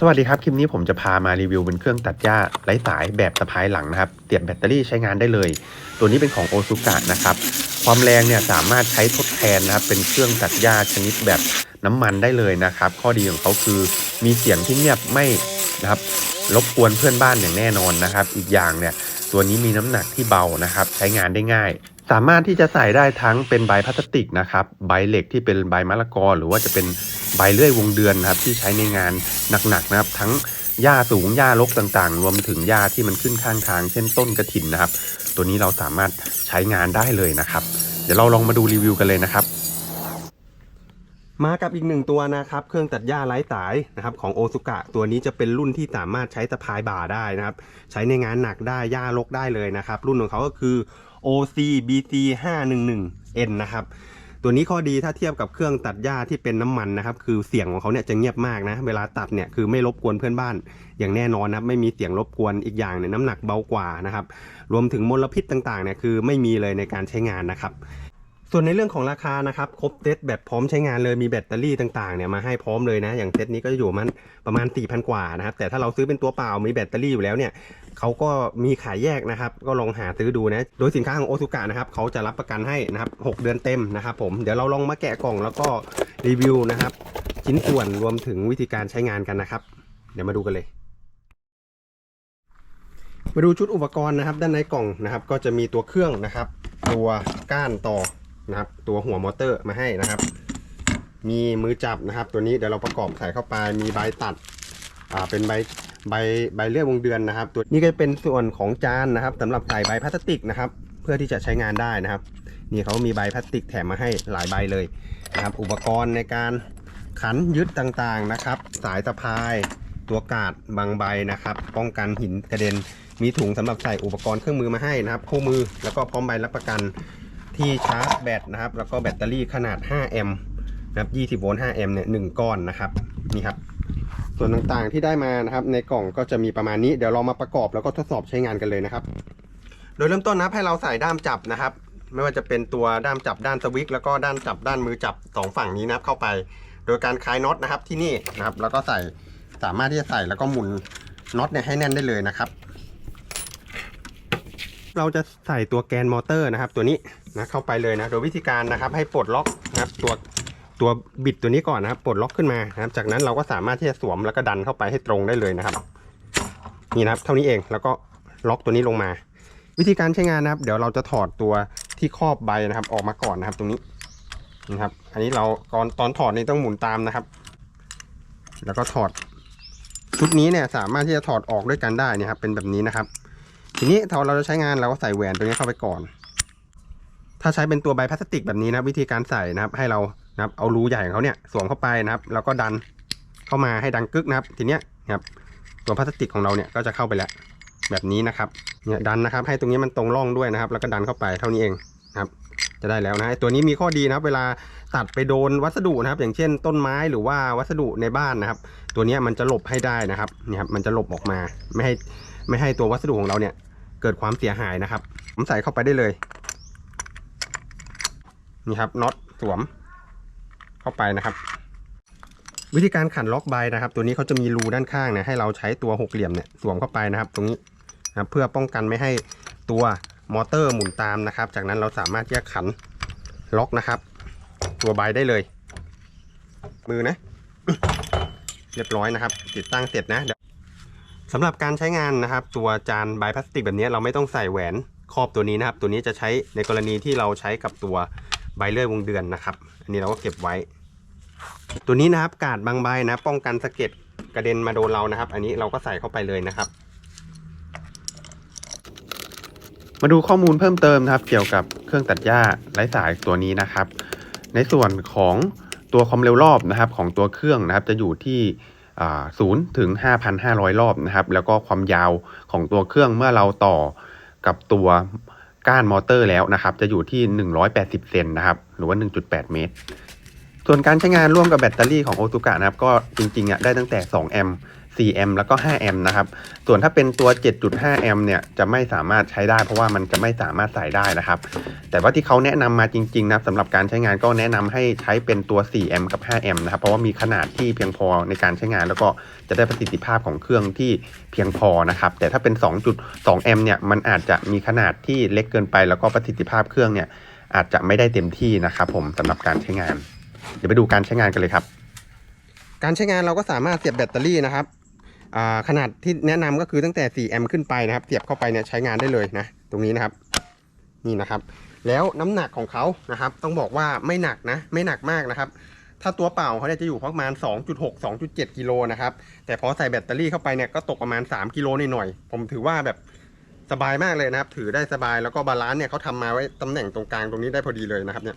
สวัสดีครับ คลิปนี้ผมจะพามารีวิวเป็นเครื่องตัดหญ้าไร้สายแบบสะพายหลังนะครับเสียบแบตเตอรี่ใช้งานได้เลย ตัวนี้เป็นของโอซุกะนะครับ ความแรงเนี่ยสามารถใช้ทดแทนนะครับ เป็นเครื่องตัดหญ้าชนิดแบบน้ำมันได้เลยนะครับ ข้อดีของเขาคือมีเสียงที่เงียบไม่นะครับรบกวนเพื่อนบ้านอย่างแน่นอนนะครับ อีกอย่างเนี่ยตัวนี้มีน้ำหนักที่เบานะครับ ใช้งานได้ง่าย สามารถที่จะใส่ได้ทั้งเป็นใบพลาสติกนะครับ ใบเหล็กที่เป็นใบมะละกอ หรือว่าจะเป็นใบเลื่อยวงเดือนนะครับ ที่ใช้ในงานหนักๆนะครับ ทั้งหญ้าสูงหญ้ารกต่างๆ รวมถึงหญ้าที่มันขึ้นข้างทาง เช่นต้นกระถินนะครับ ตัวนี้เราสามารถใช้งานได้เลยนะครับ เดี๋ยวเราลองมาดูรีวิวกันเลยนะครับ มากับอีกหนึ่งตัวนะครับ เครื่องตัดหญ้าไร้สายนะครับ ของโอซุกะตัวนี้จะเป็นรุ่นที่สามารถใช้สะพายบ่าได้นะครับ ใช้ในงานหนักได้หญ้าลกได้เลยนะครับ รุ่นของเขาก็คือ OC BC 511N นะครับ ตัวนี้ข้อดีถ้าเทียบกับเครื่องตัดหญ้าที่เป็นน้ำมันนะครับ คือเสียงของเขาเนี่ยจะเงียบมากนะ เวลาตัดเนี่ยคือไม่รบกวนเพื่อนบ้าน อย่างแน่นอนนะไม่มีเสียงรบกวนอีกอย่างเนี่ยน้ำหนักเบากว่านะครับ รวมถึงมลพิษต่างๆเนี่ยคือไม่มีเลยในการใช้งานนะครับ ส่วนในเรื่องของราคานะครับครบเซตแบบพร้อมใช้งานเลยมีแบตเตอรี่ต่างๆเนี่ยมาให้พร้อมเลยนะ อย่างเซตนี้ก็จะอยู่มันประมาณ 4,000 กว่านะครับ แต่ถ้าเราซื้อเป็นตัวเปล่ามีแบตเตอรี่อยู่แล้วเนี่ยเขาก็มีขายแยกนะครับ ก็ลองหาซื้อดูนะ โดยสินค้าของโอซุกะนะครับเขาจะรับประกันให้นะครับ 6 เดือนเต็มนะครับผมเดี๋ยวเราลองมาแกะกล่องแล้วก็รีวิวนะครับ ชิ้นส่วนรวมถึงวิธีการใช้งานกันนะครับ เดี๋ยวมาดูกันเลยมาดูชุดอุปกรณ์นะครับ ด้านในกล่องนะครับ ก็จะมีตัวเครื่องนะครับ ตัวก้านต่อ นะครับ ตัวหัวมอเตอร์มาให้นะครับ มีมือจับนะครับ ตัวนี้เดี๋ยวเราประกอบใส่เข้าไปมีใบตัดอ่าเป็นใบใบใบเลื่อยวงเดือนนะครับ ตัวนี้ก็เป็นส่วนของจานนะครับสำหรับใส่ใบพลาสติกนะครับ เพื่อที่จะใช้งานได้นะครับ นี่เขามีใบพลาสติกแถมมาให้หลายใบเลยนะครับ อุปกรณ์ในการขันยึดต่างๆนะครับ สายสะพายตัวกาดบางใบนะครับ ป้องกันหินกระเด็น มีถุงสำหรับใส่อุปกรณ์เครื่องมือมาให้นะครับ คู่มือแล้วก็พร้อมใบรับประกัน ที่ชาร์จแบตนะครับ แล้วก็แบตเตอรี่ขนาด 5 แอมป์นะครับ20 โวลต์ 5 แอมป์เนี่ยหนึ่งก้อนนะครับ นี่ครับ ส่วนต่างๆที่ได้มานะครับ ในกล่องก็จะมีประมาณนี้ เดี๋ยวเรามาประกอบแล้วก็ทดสอบใช้งานกันเลยนะครับ โดยเริ่มต้นนะให้เราใส่ด้ามจับนะครับ ไม่ว่าจะเป็นตัวด้ามจับด้านสวิกแล้วก็ด้านจับด้านมือจับสองฝั่งนี้นะครับเข้าไป โดยการคลายน็อตนะครับที่นี่นะครับ แล้วก็ใส่สามารถที่จะใส่แล้วก็หมุนน็อตเนี่ยให้แน่นได้เลยนะครับ เราจะใส่ตัวแกนมอเตอร์นะครับ ตัวนี้นะเข้าไปเลยนะโดยวิธีการนะครับให้ปลดล็อกนะครับตัวตัวบิดตัวนี้ก่อนนะครับปลดล็อกขึ้นมานะครับ จากนั้นเราก็สามารถที่จะสวมแล้วก็ดันเข้าไปให้ตรงได้เลยนะครับ นี่นะครับ เท่านี้เองแล้วก็ล็อกตัวนี้ลงมา วิธีการใช้งานนะครับ เดี๋ยวเราจะถอดตัวที่ครอบใบนะครับ ออกมาก่อนนะครับ ตรงนี้นะครับ อันนี้เราก่อนตอนถอดนี่ต้องหมุนตามนะครับ แล้วก็ถอดชุดนี้เนี่ยสามารถที่จะถอดออกด้วยกันได้นี่ครับ เป็นแบบนี้นะครับ ทีนี้ถ้าเราจะใช้งานเราก็ใส่แหวนตัวนี้เข้าไปก่อน ถ้าใช้เป็นตัวใบพลาสติกแบบนี้นะวิธีการใส่นะครับ ให้เรานะครับเอารูใหญ่ของเขาเนี่ยสวมเข้าไปนะครับ แล้วก็ดันเข้ามาให้ดังกึกนะครับ ทีเนี้ยครับตัวพลาสติกของเราเนี่ยก็จะเข้าไปแล้ว แบบนี้นะครับเนี่ยดันนะครับ ให้ตรงนี้มันตรงร่องด้วยนะครับ แล้วก็ดันเข้าไปเท่านี้เองนะครับ จะได้แล้วนะตัวนี้มีข้อดีนะครับ เวลาตัดไปโดนวัสดุนะครับ อย่างเช่น ต้นไม้หรือว่าวัสดุในบ้านนะครับ ตัวนี้มันจะหลบให้ได้นะครับเนี่ยครับมันจะหลบออกมาไม่ให้ ไม่ให้ตัววัสดุของเราเนี่ย เกิดความเสียหายนะครับ ผมใส่เข้าไปได้เลย นี่ครับน็อตสวมเข้าไปนะครับ วิธีการขันล็อกใบนะครับ ตัวนี้เขาจะมีรูด้านข้างเนี่ยให้เราใช้ตัวหกเหลี่ยมเนี่ยสวมเข้าไปนะครับ ตรงนี้นะเพื่อป้องกันไม่ให้ตัวมอเตอร์หมุนตามนะครับ จากนั้นเราสามารถที่จะขันล็อกนะครับ ตัวใบได้เลย มือนะ เรียบร้อยนะครับ ติดตั้งเสร็จนะเดี๋ยว สำหรับการใช้งานนะครับ ตัวจานใบพลาสติกแบบนี้เราไม่ต้องใส่แหวนครอบตัวนี้นะครับ ตัวนี้จะใช้ในกรณีที่เราใช้กับตัวใบเลื่อยวงเดือนนะครับ อันนี้เราก็เก็บไว้ ตัวนี้นะครับกาดบางใบนะ ป้องกันสะเก็ดกระเด็นมาโดนเรานะครับ อันนี้เราก็ใส่เข้าไปเลยนะครับ มาดูข้อมูลเพิ่มเติมนะครับ เกี่ยวกับเครื่องตัดหญ้าไร้สายตัวนี้นะครับ ในส่วนของตัวความเร็วรอบนะครับ ของตัวเครื่องนะครับ จะอยู่ที่ ศูนย์ถึง 5,500 รอบนะครับ แล้วก็ความยาวของตัวเครื่องเมื่อเราต่อกับตัวก้านมอเตอร์แล้วนะครับ จะอยู่ที่ 180 เซนนะครับ หรือว่า 1.8 เมตร ส่วนการใช้งานร่วมกับแบตเตอรี่ของโอตุกะนะครับ ก็จริงๆอะได้ตั้งแต่ 2 แอมป์ 4แอมป์แล้วก็5แอมป์นะครับ ส่วนถ้าเป็นตัว 7.5 แอมป์เนี่ยจะไม่สามารถใช้ได้ เพราะว่ามันจะไม่สามารถใส่ได้นะครับ แต่ว่าที่เขาแนะนำมาจริงๆนะสำหรับการใช้งานก็แนะนำให้ใช้เป็นตัว 4 แอมป์กับ 5 แอมป์นะครับ เพราะว่ามีขนาดที่เพียงพอในการใช้งาน แล้วก็จะได้ประสิทธิภาพของเครื่องที่เพียงพอนะครับ แต่ถ้าเป็น 2.2 แอมป์เนี่ยมันอาจจะมีขนาดที่เล็กเกินไป แล้วก็ประสิทธิภาพเครื่องเนี่ยอาจจะไม่ได้เต็มที่นะครับผมสำหรับการใช้งาน เดี๋ยวไปดูการใช้งานกันเลยครับ การใช้งานเราก็สามารถเสียบแบตเตอรี่นะครับ ขนาดที่แนะนำก็คือตั้งแต่ 4 แอมป์ขึ้นไปนะครับเสียบเข้าไปเนี่ยใช้งานได้เลยนะ ตรงนี้นะครับ นี่นะครับ แล้วน้ำหนักของเขานะครับ ต้องบอกว่าไม่หนักนะ ไม่หนักมากนะครับ ถ้าตัวเปล่าเขาเนี่ยจะอยู่ประมาณ 2.6 2.7 กิโลนะครับ แต่พอใส่แบตเตอรี่เข้าไปเนี่ยก็ตกประมาณ 3 กิโลหน่อยๆผมถือว่าแบบสบายมากเลยนะครับ ถือได้สบายแล้วก็บาลานซ์เนี่ยเขาทำมาไว้ตำแหน่งตรงกลางตรงนี้ได้พอดีเลยนะครับเนี่ย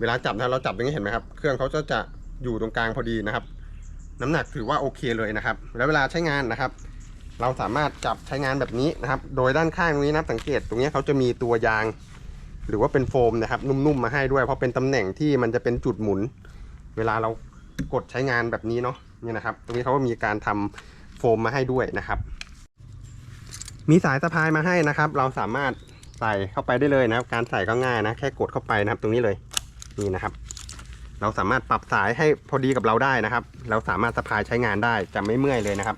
เวลาจับนะเราจับตรงนี้เห็นไหมครับ เครื่องเขาจะจะอยู่ตรงกลางพอดีนะครับ น้ำหนักถือว่าโอเคเลยนะครับ แล้วเวลาใช้งานนะครับ เราสามารถจับใช้งานแบบนี้นะครับ โดยด้านข้างตรงนี้นับสังเกตตรงนี้เขาจะมีตัวยาง หรือว่าเป็นโฟมนะครับนุ่มๆมาให้ด้วย เพราะเป็นตำแหน่งที่มันจะเป็นจุดหมุน เวลาเรากดใช้งานแบบนี้เนาะนี่นะครับ ตรงนี้เขาก็มีการทำโฟมมาให้ด้วยนะครับ มีสายสะพายมาให้นะครับ เราสามารถใส่เข้าไปได้เลยนะครับ การใส่ก็ง่ายนะ แค่กดเข้าไปนะครับ ตรงนี้เลยนี่นะครับ เราสามารถปรับสายให้พอดีกับเราได้นะครับ เราสามารถสะพายใช้งานได้จะไม่เมื่อยเลยนะครับ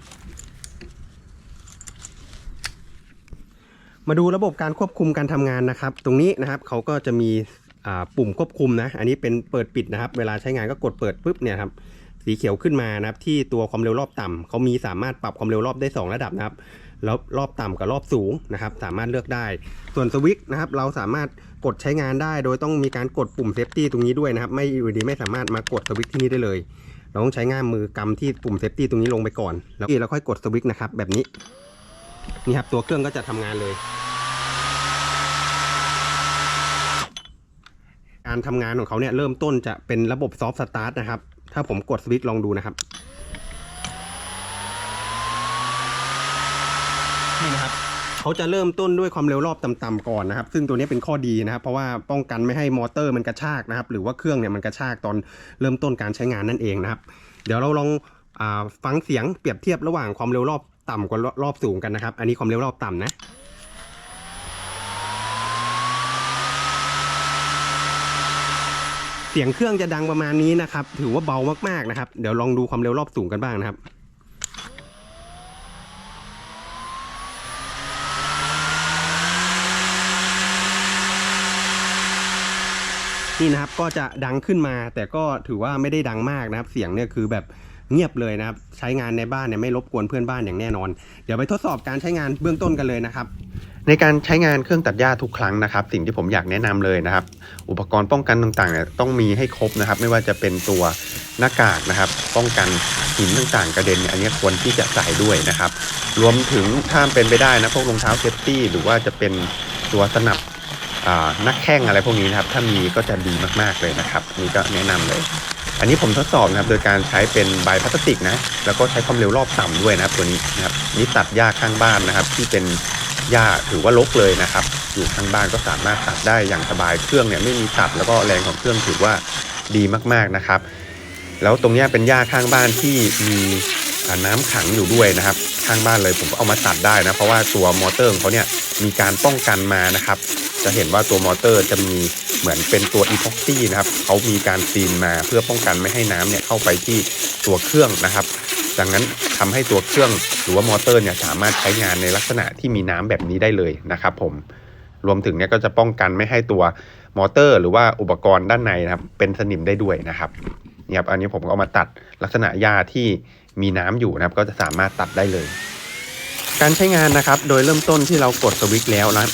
มาดูระบบการควบคุมการทำงานนะครับ ตรงนี้นะครับเขาก็จะมีปุ่มควบคุมนะ อันนี้เป็นเปิดปิดนะครับ เวลาใช้งานก็กดเปิดปุ๊บเนี่ยครับสีเขียวขึ้นมานะครับที่ตัวความเร็วรอบต่ำเขามีสามารถปรับความเร็วรอบได้ 2 ระดับนะครับแล้วรอบต่ำกับรอบสูงนะครับ สามารถเลือกได้ ส่วนสวิตช์นะครับ เราสามารถ กดใช้งานได้โดยต้องมีการกดปุ่มเซฟตี้ตรงนี้ด้วยนะครับ ไม่อยู่ดีไม่สามารถมากดสวิตช์ที่นี่ได้เลย เราต้องใช้ง่ามมือกำที่ปุ่มเซฟตี้ตรงนี้ลงไปก่อน แล้วเราค่อยกดสวิตช์นะครับแบบนี้นี่ครับตัวเครื่องก็จะทำงานเลย การทำงานของเขาเนี่ยเริ่มต้นจะเป็นระบบซอฟต์สตาร์ทนะครับ ถ้าผมกดสวิตช์ลองดูนะครับนี่นะครับ เขาจะเริ่มต้นด้วยความเร็วรอบต่ำๆก่อนนะครับ ซึ่งตัวนี้เป็นข้อดีนะครับ เพราะว่าป้องกันไม่ให้มอเตอร์มันกระชากนะครับ หรือว่าเครื่องเนี่ยมันกระชากตอนเริ่มต้นการใช้งานนั่นเองนะครับ เดี๋ยวเราลองอฟังเสียงเปรียบเทียบระหว่างความเร็วรอบต่ำกับรอบสูงกันนะครับ อันนี้ความเร็วรอบต่ำนะเสียงเครื่องจะดังประมาณนี้นะครับ ถือว่าเบามากๆนะครับ เดี๋ยวลองดูความเร็วรอบสูงกันบ้างนะครับ นี่นะครับก็จะดังขึ้นมาแต่ก็ถือว่าไม่ได้ดังมากนะครับ เสียงเนี่ยคือแบบเงียบเลยนะครับ ใช้งานในบ้านเนี่ยไม่รบกวนเพื่อนบ้านอย่างแน่นอน เดี๋ยวไปทดสอบการใช้งานเบื้องต้นกันเลยนะครับ ในการใช้งานเครื่องตัดหญ้าทุกครั้งนะครับ สิ่งที่ผมอยากแนะนำเลยนะครับ อุปกรณ์ป้องกันต่างๆเนี่ยต้องมีให้ครบนะครับ ไม่ว่าจะเป็นตัวหน้ากากนะครับ ป้องกันหินต่างๆ กระเด็นอันนี้ควรที่จะใส่ด้วยนะครับ รวมถึงถ้าเป็นไปได้นะพวกรองเท้าเซฟตี้หรือว่าจะเป็นตัวสนับ นักแข้งอะไรพวกนี้นะครับ ถ้ามีก็จะดีมากๆเลยนะครับนี่ก็แนะนำเลย อันนี้ผมทดสอบนะครับ โดยการใช้เป็นใบพลาสติกนะ แล้วก็ใช้ความเร็วรอบต่ำด้วยนะครับ ตัวนี้นะครับนี่ตัดหญ้าข้างบ้านนะครับ ที่เป็นหญ้าถือว่ารกเลยนะครับ อยู่ข้างบ้านก็สามารถตัดได้อย่างสบายเครื่องเนี่ยไม่มีตัดแล้วก็แรงของเครื่องถือว่าดีมากๆนะครับ แล้วตรงนี้เป็นหญ้าข้างบ้านที่มีน้ำขังอยู่ด้วยนะครับ ข้างบ้านเลยผมก็เอามาตัดได้นะ เพราะว่าตัวมอเตอร์ของเขาเนี่ยมีการป้องกันมานะครับ จะเห็นว่าตัวมอเตอร์จะมีเหมือนเป็นตัวอีพ็อกซี่นะครับเขามีการซีนมาเพื่อป้องกันไม่ให้น้ำเนี่ยเข้าไปที่ตัวเครื่องนะครับ ดังนั้นทำให้ตัวเครื่องหรือว่ามอเตอร์เนี่ยสามารถใช้งานในลักษณะที่มีน้ำแบบนี้ได้เลยนะครับผมรวมถึงเนี่ยก็จะป้องกันไม่ให้ตัวมอเตอร์ หรือว่าอุปกรณ์ด้านในนะครับเป็นสนิมได้ด้วยนะครับเนี่ยครับอันนี้ผมก็เอามาตัดลักษณะหญ้าที่มีน้ำอยู่นะครับก็จะสามารถตัดได้เลย การใช้งานนะครับโดยเริ่มต้นที่เรากดสวิตช์แล้วนะ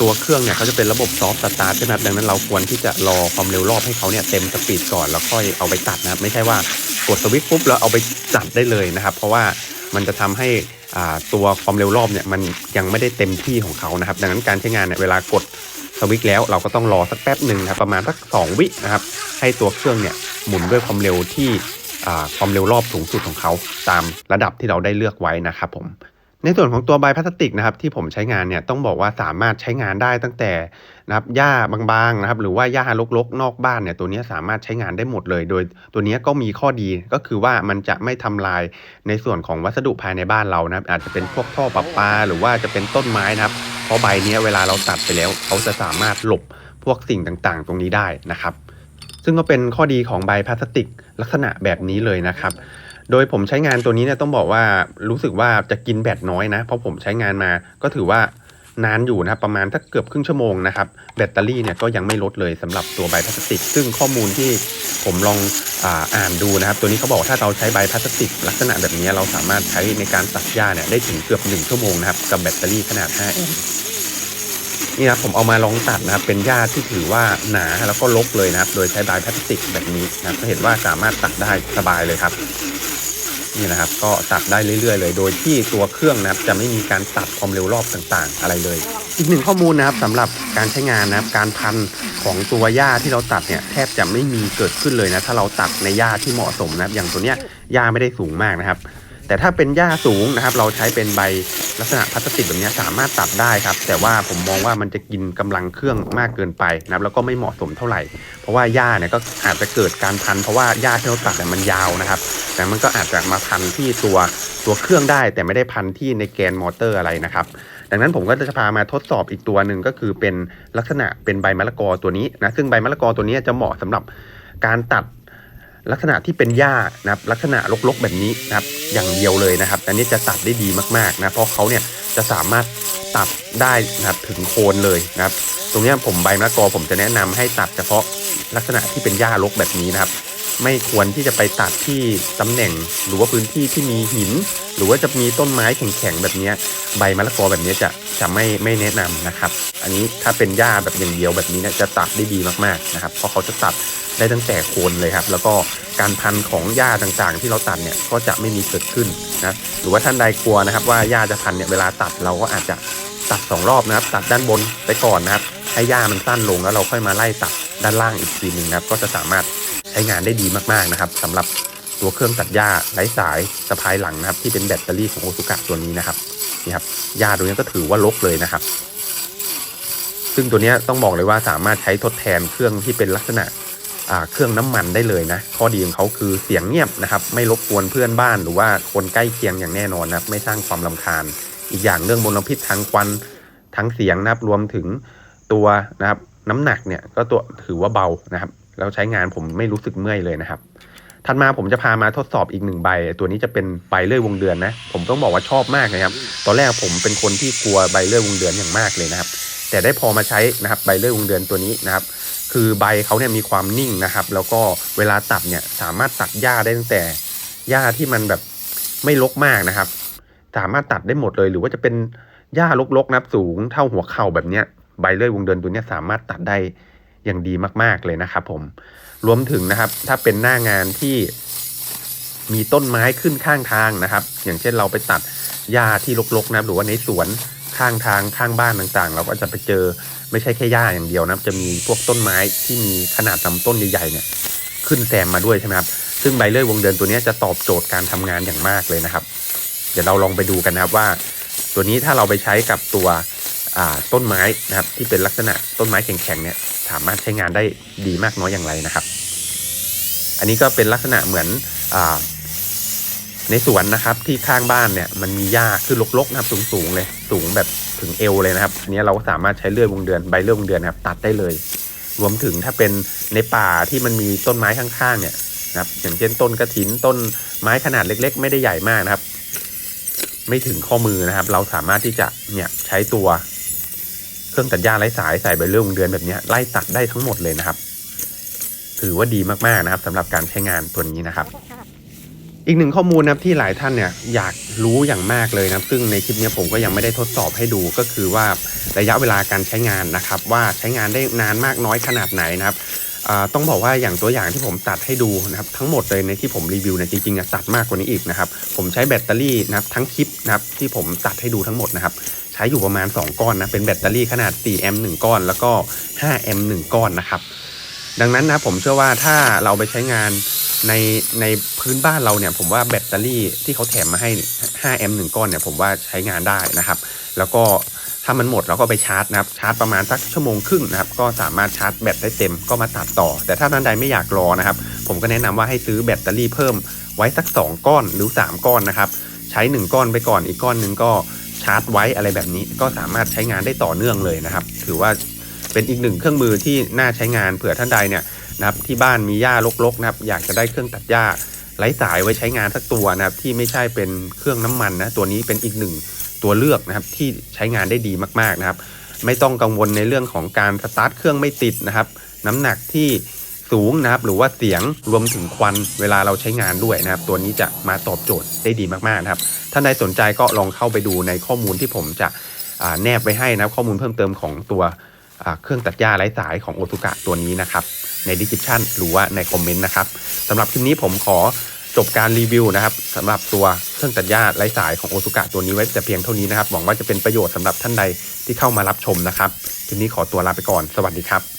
ตัวเครื่องเนี่ยเขาจะเป็นระบบซอฟต์สตาร์ทใช่ไหมครับดังนั้นเราควรที่จะรอความเร็วรอบให้เขาเนี่ยเต็มสปีดก่อนแล้วค่อยเอาไปตัดนะครับไม่ใช่ว่ากดสวิตช์ปุ๊บแล้วเอาไปตัดได้เลยนะครับ เพราะว่ามันจะทำให้ตัวความเร็วรอบเนี่ยมันยังไม่ได้เต็มที่ของเขานะครับ ดังนั้นการใช้งานเนี่ยเวลากดสวิตช์แล้วเราก็ต้องรอสักแป๊บหนึ่งนะครับประมาณสักสองวินะครับให้ตัวเครื่องเนี่ยหมุนด้วยความเร็วที่ความเร็วรอบสูงสุดของเขา ตามระดับที่เราได้เลือกไว้นะครับผม ในส่วนของตัวใบพลาสติกนะครับที่ผมใช้งานเนี่ยต้องบอกว่าสามารถใช้งานได้ตั้งแต่นะครับหญ้าบางๆนะครับหรือว่าหญ้ารกๆ นอกบ้านเนี่ยตัวนี้สามารถใช้งานได้หมดเลย โดยตัวนี้ก็มีข้อดีก็คือว่ามันจะไม่ทำลายในส่วนของวัสดุภายในบ้านเรานะครับอาจจะเป็นพวกท่อประปา หรือว่าจะเป็นต้นไม้นะครับเพราะใบเนี้ยเวลาเราตัดไปแล้วเขาจะสามารถหลบพวกสิ่งต่างๆ ตรงนี้ได้นะครับ ซึ่งก็เป็นข้อดีของใบพลาสติกลักษณะแบบนี้เลยนะครับ โดยผมใช้งานตัวนี้เนี่ยต้องบอกว่ารู้สึกว่าจะกินแบตน้อยนะ เพราะผมใช้งานมาก็ถือว่านานอยู่นะครับประมาณสักเกือบครึ่งชั่วโมงนะครับแบตเตอรี่เนี่ยก็ยังไม่ลดเลยสำหรับตัวใบพลาสติก ซึ่งข้อมูลที่ผมลองอาอ่านดูนะครับ ตัวนี้เขาบอกถ้าเราใช้ใบพลาสติก ลักษณะแบบนี้เราสามารถใช้ในการตัดหญ้าเนี่ยได้ถึงเกือบ 1 ชั่วโมงนะครับกับแบตเตอรี่ขนาด5 a นี่นะครับผมเอามาลองตัดนะครับเป็นหญ้าที่ถือว่าหนาแล้วก็ลกเลยนะครับ โดยใช้ใบพลาสติกแบบนี้นะครับเห็นว่าสามารถตัดได้สบายเลยครับ นี่นะครับ ก็ตัดได้เรื่อยๆ เลย โดยที่ตัวเครื่องนะครับจะไม่มีการตัดความเร็วรอบต่างๆ อะไรเลย อีกหนึ่งข้อมูลนะครับสำหรับการใช้งานนะครับการพันของตัวหญ้าที่เราตัดเนี่ยแทบจะไม่มีเกิดขึ้นเลยนะถ้าเราตัดในหญ้าที่เหมาะสมนะครับอย่างตัวเนี้ยหญ้าไม่ได้สูงมากนะครับ แต่ถ้าเป็นหญ้าสูงนะครับ เราใช้เป็นใบลักษณะพลาสติกแบบนี้สามารถตัดได้ครับ แต่ว่าผมมองว่ามันจะกินกำลังเครื่องมากเกินไปนะครับแล้วก็ไม่เหมาะสมเท่าไหร่ เพราะว่าหญ้าเนี่ยก็อาจจะเกิดการพัน เพราะว่าหญ้าที่เราตัดเนี่ยมันยาวนะครับ แต่มันก็อาจจะมาพันที่ตัวตัวเครื่องได้ แต่ไม่ได้พันที่ในแกนมอเตอร์อะไรนะครับดังนั้นผมก็จะพามาทดสอบอีกตัวหนึ่งก็คือเป็นลักษณะเป็นใบมะละกอตัวนี้นะซึ่งใบมะละกอตัวนี้จะเหมาะสำหรับการตัด ลักษณะที่เป็นหญ้านะครับลักษณะรกๆแบบนี้นะครับอย่างเดียวเลยนะครับ อันนี้จะตัดได้ดีมากๆนะเพราะเขาเนี่ยจะสามารถตัดได้นะครับถึงโคนเลยนะครับ ตรงนี้ผมใบมะกอผมจะแนะนำให้ตัดเฉพาะลักษณะที่เป็นหญ้ารกแบบนี้นะครับ ไม่ควรที่จะไปตัดที่ตำแหน่ง หรือว่าพื้นที่ที่มีหิน หรือว่าจะมีต้นไม้แข็งๆแบบนี้ใบมะละกอแบบนี้จะจะไม่ไม่แนะนำนะครับ อันนี้ถ้าเป็นหญ้าแบบอย่างเดียวแบบนี้เนี่ยจะตัดได้ดีมากๆนะครับเพราะเขาจะตัดได้ตั้งแต่โคนเลยครับ แล้วก็การพันของหญ้าต่างๆ ที่เราตัดเนี่ยก็จะไม่มีเกิดขึ้นนะหรือว่าท่านใดกลัวนะครับ ว่าหญ้าจะพันเนี่ยเวลาตัดเราก็อาจจะตัดสองรอบนะครับ ตัดด้านบนไปก่อนนะครับ ให้หญ้ามันสั้นลงแล้วเราค่อยมาไล่ตัดด้านล่างอีกทีหนึ่งนะครับ ก็จะสามารถ ช้งานได้ดีมากๆนะครับสำหรับตัวเครื่องตัดหญ้าไร้สายสะพายหลังนะครับ ที่เป็นแบตเตอรี่ของโอซุกะตัวนี้นะครับนี่ครับหญ้าตัวนี้ก็ถือว่าลกเลยนะครับ ซึ่งตัวนี้ต้องบอกเลยว่าสามารถใช้ทดแทนเครื่องที่เป็นลักษณะเครื่องน้ำมันได้เลยนะ ข้อดีของเขาคือเสียงเงียบนะครับ ไม่รบกวนเพื่อนบ้านหรือว่าคนใกล้เคียงอย่างแน่นอนนะครับไม่สร้างความลำคาญ อีกอย่างเรื่องมลพิษทางควันทั้งเสียงนะครับรวมถึงตัวนะครับน้ำหนักเนี่ยก็ตัวถือว่าเบานะครับ แล้วใช้งานผมไม่รู้สึกเมื่อยเลยนะครับถัดมาผมจะพามาทดสอบอีกหนึ่งใบ ตัวนี้จะเป็นใบเลื่อยวงเดือนนะ ผมต้องบอกว่าชอบมากนะครับ ตอนแรกผมเป็นคนที่กลัวใบเลื่อยวงเดือนอย่างมากเลยนะครับ แต่ได้พอมาใช้นะครับใบเลื่อยวงเดือนตัวนี้นะครับ คือใบเขาเนี่ยมีความนิ่งนะครับ แล้วก็เวลาตัดเนี่ยสามารถตัดหญ้าได้ตั้งแต่หญ้าที่มันแบบไม่รกมากนะครับ สามารถตัดได้หมดเลย หรือว่าจะเป็นหญ้ารกๆนะครับสูงเท่าหัวเข่าแบบเนี้ยใบเลื่อยวงเดือนตัวนี้สามารถตัดได้ อย่างดีมาก ๆเลยนะครับผมรวมถึงนะครับ ถ้าเป็นหน้างานที่มีต้นไม้ขึ้นข้างทางนะครับ อย่างเช่นเราไปตัดหญ้าที่รกๆนะครับหรือว่าในสวนข้างทางข้างบ้านต่างๆ เราก็จะไปเจอไม่ใช่แค่หญ้าอย่างเดียวนะครับ จะมีพวกต้นไม้ที่มีขนาดลำต้นใหญ่ๆเนี่ย ขึ้นแซมมาด้วยใช่ไหมครับซึ่งใบเลื่อยวงเดือนตัวนี้จะตอบโจทย์การทำงานอย่างมากเลยนะครับ เดี๋ยวเราลองไปดูกันนะครับว่า ตัวนี้ถ้าเราไปใช้กับตัว ต้นไม้นะครับที่เป็นลักษณะต้นไม้แข็งๆเนี่ยสามารถใช้งานได้ดีมากน้อยอย่างไรนะครับ อันนี้ก็เป็นลักษณะเหมือนอในสวนนะครับที่ข้างบ้านเนี่ยมันมีหญ้าขึ้นรกๆนะครับสูงๆเลยสูงแบบถึงเอวเลยนะครับอันนี้เราก็สามารถใช้เลื่อยวงเดือนใบเลื่อยวงเดือนนะครับตัดได้เลย รวมถึงถ้าเป็นในป่าที่มันมีต้นไม้ข้างๆเนี่ยนะครับอย่างเช่นต้นกระถินต้นไม้ขนาดเล็ก ๆ ไม่ได้ใหญ่มากนะครับ ไม่ถึงข้อมือนะครับ เราสามารถที่จะเนี่ยใช้ตัว เครื่องตัดหญ้าไร้สายใส่ใบเลื่อยวงเดือนแบบนี้ไล่ตัดได้ทั้งหมดเลยนะครับ ถือว่าดีมากๆนะครับสำหรับการใช้งานตัวนี้นะครับ อีกหนึ่งข้อมูลนะครับที่หลายท่านเนี่ยอยากรู้อย่างมากเลยนะซึ่งในคลิปนี้ผมก็ยังไม่ได้ทดสอบให้ดูก็คือว่าระยะเวลาการใช้งานนะครับ ว่าใช้งานได้นานมากน้อยขนาดไหนนะครับต้องบอกว่าอย่างตัวอย่างที่ผมตัดให้ดูนะครับทั้งหมดเลยในที่ผมรีวิวเนี่ยจริงๆตัดมากกว่านี้อีกนะครับ ผมใช้แบตเตอรี่นะครับทั้งคลิปนะครับที่ผมตัดให้ดูทั้งหมดนะครับ ใช้อยู่ประมาณ 2 ก้อนนะเป็นแบตเตอรี่ขนาด 4 แอมป์1ก้อน แล้วก็ 5 แอมป์1ก้อนนะครับ ดังนั้นนะผมเชื่อว่าถ้าเราไปใช้งานในในพื้นบ้านเราเนี่ยผมว่าแบตเตอรี่ที่เขาแถมมาให้ 5 แอมป์หนึ่งก้อนเนี่ยผมว่าใช้งานได้นะครับ แล้วก็ถ้ามันหมดเราก็ไปชาร์จนะครับชาร์จประมาณสักชั่วโมงครึ่งนะครับก็สามารถชาร์จแบตได้เต็มก็มาตัดต่อ แต่ถ้าท่านใดไม่อยากรอนะครับ ผมก็แนะนำว่าให้ซื้อแบตเตอรี่เพิ่มไว้สัก 2 ก้อนหรือ 3 ก้อนนะครับ ใช้ 1 ก้อนไปก่อนอีกก้อนหนึ่งก็ ชาร์จไว้อะไรแบบนี้ ก็สามารถใช้งานได้ต่อเนื่องเลยนะครับ ถือว่าเป็นอีกหนึ่งเครื่องมือที่น่าใช้งานเผื่อท่านใดเนี่ยนะครับที่บ้านมีหญ้ารกๆนะครับอยากจะได้เครื่องตัดหญ้าไร้สายไว้ใช้งานสักตัวนะครับที่ไม่ใช่เป็นเครื่องน้ำมันนะตัวนี้เป็นอีกหนึ่งตัวเลือกนะครับที่ใช้งานได้ดีมากๆนะครับ ไม่ต้องกังวลในเรื่องของการสตาร์ทเครื่องไม่ติดนะครับ น้ำหนักที่ สูงนะครับหรือว่าเสียงรวมถึงควันเวลาเราใช้งานด้วยนะครับ ตัวนี้จะมาตอบโจทย์ได้ดีมากๆนะครับท่านใดสนใจก็ลองเข้าไปดูในข้อมูลที่ผมจะแนบไว้ให้นะครับข้อมูลเพิ่มเติมของตัวเครื่องตัดหญ้าไร้สายของโอซุกะตัวนี้นะครับในดิสคริปชันหรือว่าในคอมเมนต์นะครับสำหรับคลิปนี้ผมขอจบการรีวิวนะครับสำหรับตัวเครื่องตัดหญ้าไร้สายของโอซุกะตัวนี้ไว้แต่เพียงเท่านี้นะครับหวังว่าจะเป็นประโยชน์สำหรับท่านใดที่เข้ามารับชมนะครับคลิปนี้ขอตัวลาไปก่อนสวัสดีครับ